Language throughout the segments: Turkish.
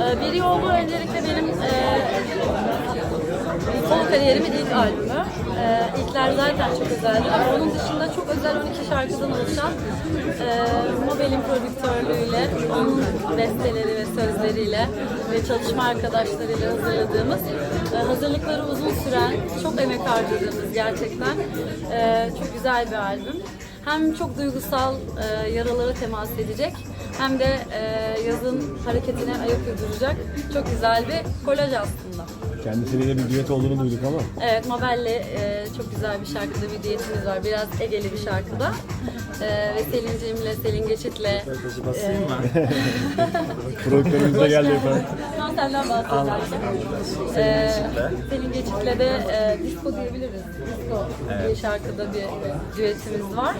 Ee, Bir Yolu öncelikle benim e, solo kariyerimin ilk albümü. Ee, İlkler zaten çok özeldi ama onun dışında çok özel 12 şarkıdan oluşan e, Mobel'in prodüktörlüğüyle, onun besteleri ve sözleriyle ve çalışma arkadaşlarıyla hazırladığımız, e, hazırlıkları uzun süren, çok emek harcadığımız gerçekten e, çok güzel bir albüm. Hem çok duygusal e, yaralara temas edecek hem de e, yazın hareketine ayak uyduracak çok güzel bir kolaj aslında. Kendisiyle bir düet olduğunu duyduk ama. Evet, Mabel'le e, çok güzel bir şarkıda bir diyetimiz var. Biraz Ege'li bir şarkıda. E, ve Selin'cimle, Selin Geçit'le. e, Basayım mı? Prodüktörümüz de geldi efendim. Tam senden bahsederken. E, Selin Geçit'le de e, disco diyebiliriz. Disco bir şarkıda bir düetimiz var.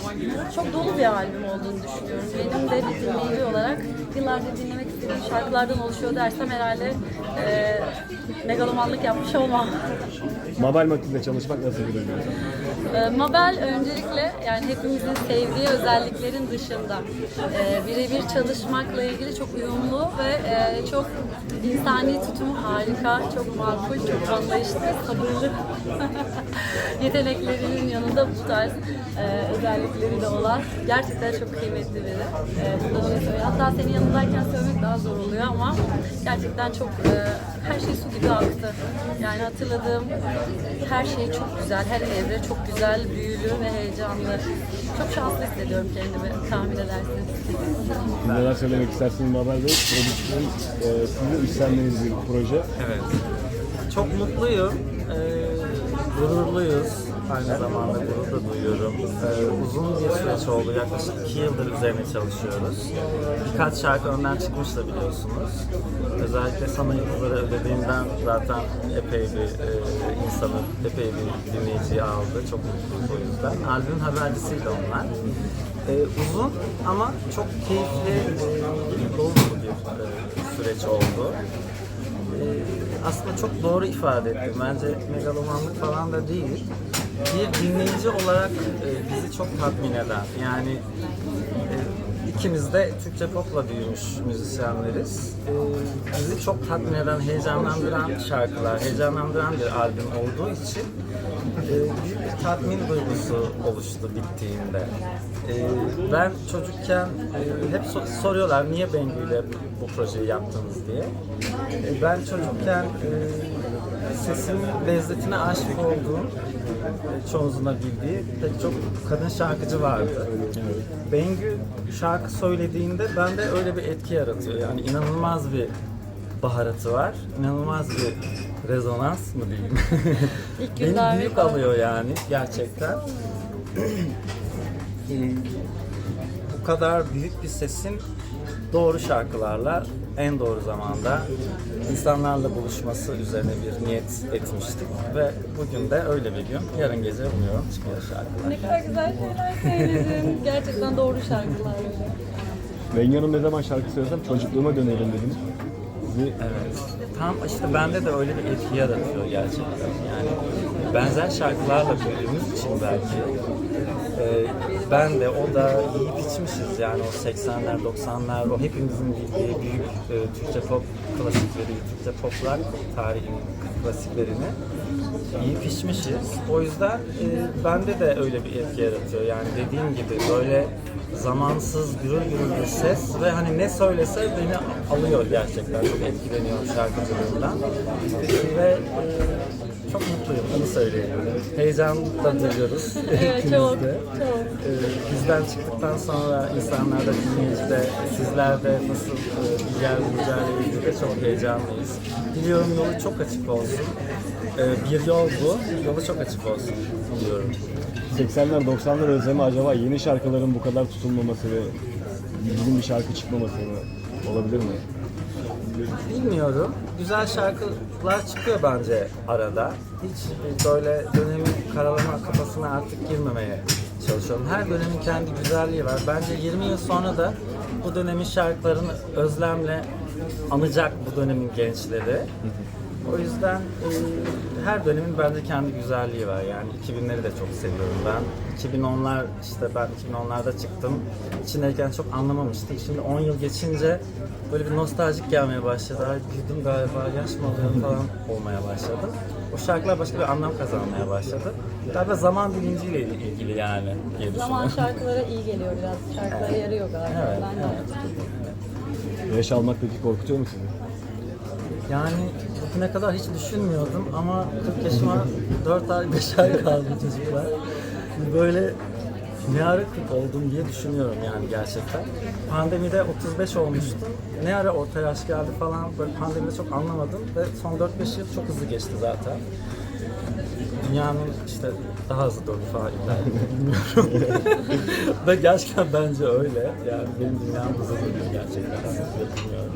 Çok dolu bir albüm olduğunu düşünüyorum. Benim de bir dinleyici olarak yıllardır dinlemek istediğim şarkılardan oluşuyor dersem herhalde e, megalomanlık yapmış olmam. Mabel Matil'de çalışmak nasıl bir duygu? E, Mabel öncelikle yani hepimizin sevdiği özelliklerin dışında e, birebir çalışmakla ilgili çok uyumlu ve e, çok insani tutumu harika, çok makul, çok anlayışlı, sabırlı yeteneklerinin yanında bu tarz e, özellikleri de olan gerçekten çok kıymetli biri. E. Hatta senin yanındayken söylemek daha zor oluyor ama gerçekten çok e, her şey su gibi aktı. Yani hatırladığım her şey çok güzel, her evre çok güzel, büyülü ve heyecanlı. Çok şanslı hissediyorum kendimi tahmin edersiniz. Neler söylemek istersiniz Mabel Bey? Prodüksiyon e, sizin üstlendiğiniz bir proje. Evet. Çok mutluyum. Ee, gururluyuz. Aynı zamanda gurur da duyuyorum. Ee, uzun bir süreç oldu. Yaklaşık iki yıldır üzerine çalışıyoruz. Birkaç şarkı önden çıkmış da biliyorsunuz. Özellikle Sana Yıldızları ödediğimden zaten epey bir e, insanı, epey bir dinleyiciyi aldı. Çok mutluyuz o yüzden. Albümün habercisiydi onlar. Ee, uzun ama çok keyifli, e, dolu bir e, süreç oldu. Ee, aslında çok doğru ifade ettim. Bence megalomanlık falan da değil. Bir dinleyici olarak e, bizi çok tatmin eden, yani ikimiz de Türkçe popla büyümüş müzisyenleriz. E, bizi çok tatmin eden, heyecanlandıran şarkılar, heyecanlandıran bir albüm olduğu için e, büyük bir tatmin duygusu oluştu bittiğinde. E, ben çocukken e, hep so- soruyorlar niye Bengü ile bu projeyi yaptınız diye. E, ben çocukken e, sesimin lezzetine aşık olduğum, e, bildiği pek çok kadın şarkıcı vardı. Bengü şarkı söylediğinde bende öyle bir etki yaratıyor. Yani inanılmaz bir baharatı var. inanılmaz bir rezonans mı diyeyim? İlk Beni büyük alıyor yani gerçekten. Ee, bu kadar büyük bir sesin doğru şarkılarla en doğru zamanda insanlarla buluşması üzerine bir niyet etmiştik ve bugün de öyle bir gün. Yarın gece umuyorum çıkıyor şarkılar. Ne kadar güzel şeyler söyledin. Gerçekten doğru şarkılar öyle. Bengi Hanım ne zaman şarkı söylesem çocukluğuma dönerim dedim. Sizi Evet. Tam işte bende de öyle bir etki yaratıyor gerçekten. Yani benzer şarkılarla büyüdüğümüz için belki e, ben de o da yiyip içmişiz yani o 80'ler 90'lar o hepimizin bildiği büyük e, Türkçe pop klasikleri, Türkçe poplar tarihinin klasiklerini yiyip içmişiz. O yüzden e, bende de öyle bir etki yaratıyor. Yani dediğim gibi böyle zamansız, gürül gürül bir ses ve hani ne söylese beni alıyor gerçekten. Çok etkileniyorum şarkıcılığından. Ve e, çok mutluyum, onu söyleyebilirim. Heyecan da duyuyoruz Evet çok, çok. E, bizden çıktıktan sonra insanlar da dinleyicide, sizler de nasıl e, bir yer bulacağıyla ilgili de çok heyecanlıyız. Diliyorum yolu çok açık olsun. E, bir yol bu, yolu çok açık olsun diliyorum. 80'ler 90'lar özlemi acaba yeni şarkıların bu kadar tutulmaması ve bizim bir şarkı çıkmaması mı olabilir mi? Bilmiyorum. Güzel şarkılar çıkıyor bence arada. Hiç böyle dönemin karalama kafasına artık girmemeye çalışıyorum. Her dönemin kendi güzelliği var. Bence 20 yıl sonra da bu dönemin şarkılarını özlemle anacak bu dönemin gençleri. O yüzden e, her dönemin bence kendi güzelliği var. Yani 2000'leri de çok seviyorum ben. 2010'lar işte ben 2010'larda çıktım. İçindeyken çok anlamamıştım. Şimdi 10 yıl geçince böyle bir nostaljik gelmeye başladı. Ay büyüdüm galiba, yaş mı alıyorum falan olmaya başladı. O şarkılar başka bir anlam kazanmaya başladı. Galiba zaman bilinciyle ilgili yani diye Zaman düşünüyorum. şarkılara iyi geliyor biraz. Şarkılara yarıyor galiba. Evet, ben de evet. Yaş almak peki korkutuyor mu sizi? Yani bugüne kadar hiç düşünmüyordum ama 40 yaşıma 4 ay 5 ay kaldı çocuklar. Böyle ne ara 40 oldum diye düşünüyorum yani gerçekten. Pandemide 35 olmuştum. Ne ara orta yaş geldi falan böyle pandemide çok anlamadım ve son 4-5 yıl çok hızlı geçti zaten. Dünyanın işte daha hızlı döndü falan bilmiyorum. ve gerçekten bence öyle. Yani benim dünyam hızlı dönüyor gerçekten. Bilmiyorum.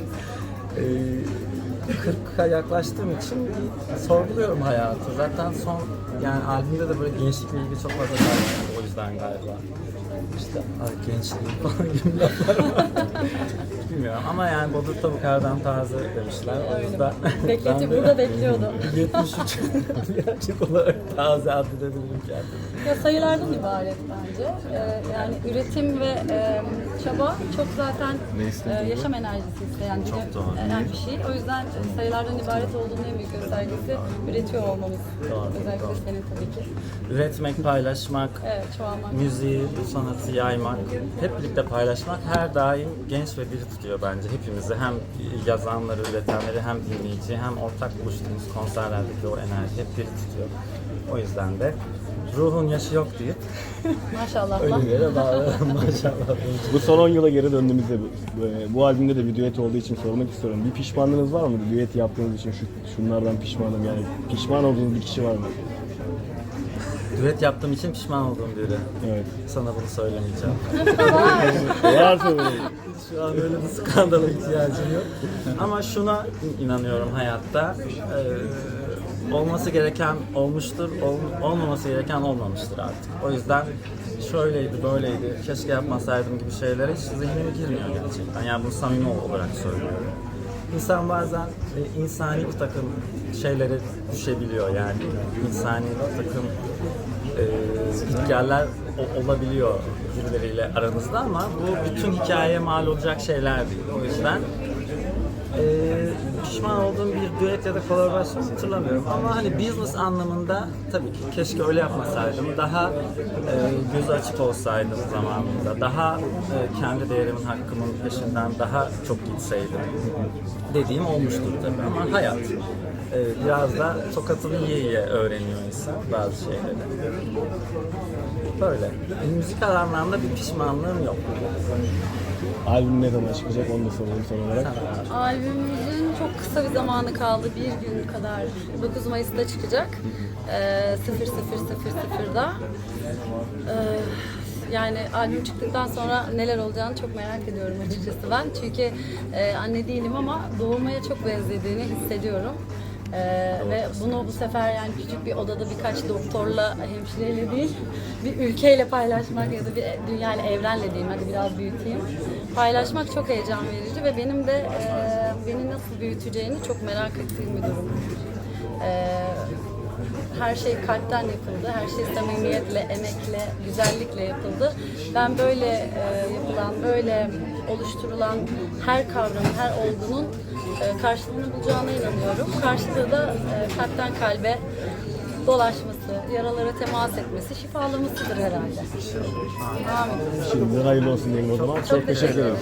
Ee, 40'a yaklaştığım için sorguluyorum hayatı. Zaten son yani albümde de böyle gençlikle ilgili çok fazla o yüzden galiba. İşte ay gençliğim falan gibi laflar var. Bilmiyorum ama yani Bodurt'ta bu kardan taze demişler. O yüzden ben de burada bekliyordu. 73 gerçek olarak taze addedebilirim kendimi. Ya sayılardan ibaret bence. Ee, yani üretim ve e, çaba çok zaten Ne e, yaşam enerjisi isteyen bir, Çok doğru. yani bir şey. O yüzden sayılardan ibaret olduğunu en büyük göstergesi üretiyor olmamız. Doğru, Özellikle doğru. senin tabii ki. Üretmek, paylaşmak, Evet, çoğalmak. müziği, bu sanatı yaymak, hep birlikte paylaşmak her daim genç ve diri tutuyor bence hepimizi. Hem yazanları, üretenleri, hem dinleyici, hem ortak buluştuğumuz konserlerdeki o enerji hep diri tutuyor. O yüzden de ruhun yaşı yok deyip Maşallah. yere bağlı maşallah. Bu son 10 yıla geri döndüğümüzde bu, bu albümde de bir düet olduğu için sormak istiyorum. Bir pişmanlığınız var mı? Düet yaptığınız için şu, şunlardan pişmanım yani. Pişman olduğunuz bir kişi var mı? Düet yaptığım için pişman olduğum biri. Evet. Sana bunu söylemeyeceğim. Böyle. Şu an öyle bir skandala ihtiyacım yok. Ama şuna inanıyorum hayatta. Ee, olması gereken olmuştur, ol- olmaması gereken olmamıştır artık. O yüzden şöyleydi, böyleydi, keşke yapmasaydım gibi şeylere hiç zihnime girmiyor gerçekten. Yani bunu samimi olarak söylüyorum. İnsan bazen e, insani bir takım şeylere düşebiliyor yani. insani bir takım e, gitgeller o- olabiliyor birileriyle aranızda ama bu bütün hikayeye mal olacak şeyler değil. O yüzden e, pişman olduğum bir düet ya da kolaborasyon hatırlamıyorum ama hani business anlamında tabii ki keşke öyle yapmasaydım. Daha e, gözü açık olsaydım zamanında. Daha e, kendi değerimin hakkımın peşinden daha çok gitseydim dediğim olmuştur tabii ama hayat. E, biraz da tokatını yiye yiye öğreniyor insan bazı şeyleri. Böyle. Müzikal anlamda bir pişmanlığım yok. Albüm ne zaman çıkacak onu da sorayım son olarak. Albümümüzün çok kısa bir zamanı kaldı. Bir gün kadar. 9 Mayıs'ta çıkacak. Ee, 0000'da. Ee, yani albüm çıktıktan sonra neler olacağını çok merak ediyorum açıkçası ben. Çünkü e, anne değilim ama doğurmaya çok benzediğini hissediyorum. Ee, ve bunu bu sefer yani küçük bir odada birkaç doktorla, hemşireyle değil, bir ülkeyle paylaşmak ya da bir dünyayla, evrenle diyeyim, hadi biraz büyüteyim. Paylaşmak çok heyecan verici ve benim de e, beni nasıl büyüteceğini çok merak ettiğim bir durum. Ee, her şey kalpten yapıldı, her şey samimiyetle, emekle, güzellikle yapıldı. Ben böyle e, yapılan, böyle oluşturulan her kavramın, her olgunun e, karşılığını bulacağına inanıyorum. Karşılığı da e, kalpten kalbe dolaşması, yaralara temas etmesi, şifalamasıdır herhalde. Amin. Şimdiden hayırlı olsun diyelim o zaman. Çok, teşekkür ederim.